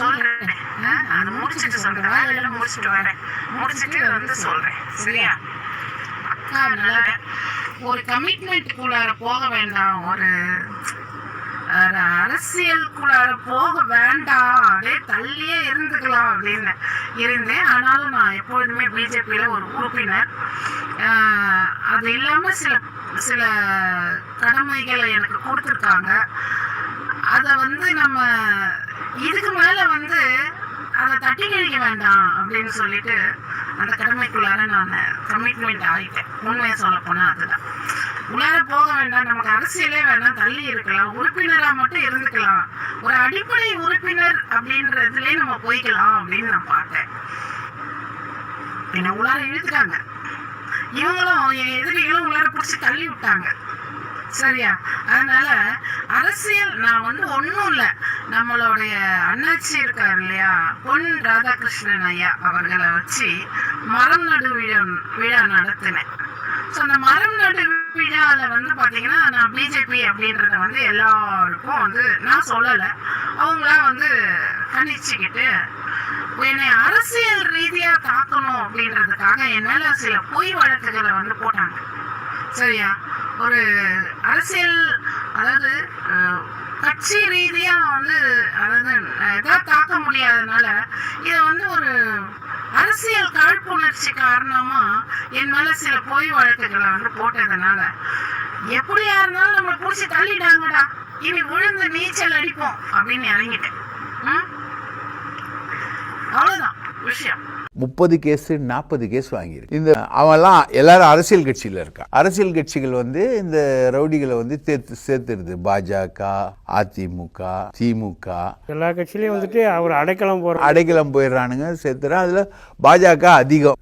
சொல்றேன். அது முடிச்சிட்டு சொல்றேன். வேலையெல்லாம் முடிச்சிட்டு வரேன். முடிச்சிட்டு வந்து சொல்றேன். சரியா? நல்ல ஒரு கமிட்மெண்ட்டுக்குள்ளார போக வேண்டாம். ஒரு அரசியலுக்குள்ளார போக வேண்டாம். அப்படியே தள்ளியே இருந்துக்கலாம் அப்படின்னு இருந்தேன். ஆனாலும் நான் எப்பொழுதுமே பிஜேபியில் ஒரு உறுப்பினர். அது இல்லாமல் சில சில கடமைகளை எனக்கு கொடுத்துருக்காங்க. அதை வந்து நம்ம இதுக்கு மேல வந்து அதை தட்டி கழிக்க வேண்டாம் அப்படின்னு சொல்லிட்டு அந்த கடமைக்குள்ளார நான் கமிட்மெண்ட் ஆகிட்டேன் உண்மையை சொல்ல போனால் அதுதான். உள்ளார போக வேண்டாம். நமக்கு அரசியலே வேணாம். தள்ளி இருக்கலாம். உறுப்பினரா மட்டும் இருந்துக்கலாம். ஒரு அடிப்படை உறுப்பினர் அப்படின்றதுலயே நம்ம போய்க்கலாம் அப்படின்னு நான் பார்த்தேன். என்ன உள்ளார இழுத்துட்டாங்க. இவங்களும் என் எதிரிகளும் உள்ளார பிடிச்சி தள்ளி விட்டாங்க. சரியா? அதனால அரசியல் நான் வந்து ஒன்றும் இல்லை. நம்மளுடைய அண்ணாச்சி இருக்கார் இல்லையா? பொன் ராதாகிருஷ்ணன் ஐயா அவர்களை வச்சு மரம் நடு விழா விழா நடத்தினேன். ஸோ அந்த மரம் நடு விழாவில் வந்து பார்த்தீங்கன்னா நான் பிஜேபி அப்படின்றத வந்து எல்லாருக்கும் வந்து நான் சொல்லலை. அவங்களா வந்து கணிச்சுக்கிட்டு என்னை அரசியல் ரீதியாக தாக்கணும் அப்படின்றதுக்காக என்னால் சில பொய் வழக்குகளை வந்து போட்டாங்க. சரியா? ஒரு அரசியல் அதாவது கட்சி ரீதியா வந்து அதாவது எதாவது தாக்க முடியாதனால இதை வந்து ஒரு அரசியல் காழ்ப்புணர்ச்சி காரணமா என் மேல சில பொய் வழக்குகளை வந்து போட்டதுனால எப்படியா இருந்தாலும் நம்மளை பிடிச்சி தள்ளிட்டாங்கடா. இனி விழுந்து நீச்சல் அடிப்போம் அப்படின்னு இறங்கிட்டேன். ம்? அவ்வளவுதான் விஷயம். முப்பது கேஸ் நாற்பது கேஸ் வாங்கியிருக்கு. இந்த அவன்லாம் எல்லாரும் அரசியல் கட்சியில் இருக்கா அரசியல் கட்சிகள் வந்து இந்த ரவுடிகளை வந்து சேர்த்து சேர்த்துருது. பாஜக அதிமுக திமுக. எல்லா கட்சியிலையும் வந்துட்டு அவர் அடைக்கலம் போகிற அடைக்கலம் போயிடுறானுங்க சேர்த்துறான். அதில் பாஜக அதிகம்.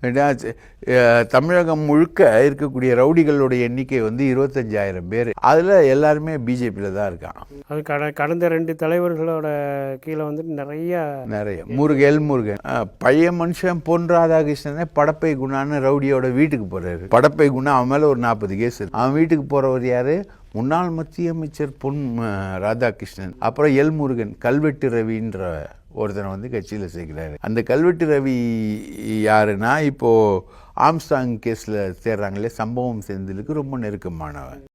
தமிழகம் முழுக்க இருக்கக்கூடிய ரவுடிகளுடைய எண்ணிக்கை வந்து இருபத்தஞ்சாயிரம் பேர். அதில் எல்லாருமே பிஜேபியில் தான் இருக்கான். அது கட கடந்த ரெண்டு தலைவர்களோட கீழே வந்துட்டு நிறைய நிறைய. முருகன் முருகன். பழைய மனுஷன் பொன் ராதாகிருஷ்ணனே படப்பை குணான்னு ரவுடியோட வீட்டுக்கு போறாரு. படப்பை குணா அவன் மேல ஒரு நாற்பது கேஸ் அவன் வீட்டுக்கு போறவர் யாரு? முன்னாள் மத்திய அமைச்சர் பொன் ராதாகிருஷ்ணன். அப்புறம் எல் முருகன் கல்வெட்டு ரவின்ற ஒருத்தனை வந்து கட்சியில் சேர்க்கிறாரு. அந்த கல்வெட்டு ரவி யாருன்னா இப்போ ஆம்ஸ்டாங் கேஸில் சேர்றாங்களே சம்பவம் செந்திலுக்கு ரொம்ப நெருக்கமானவன்.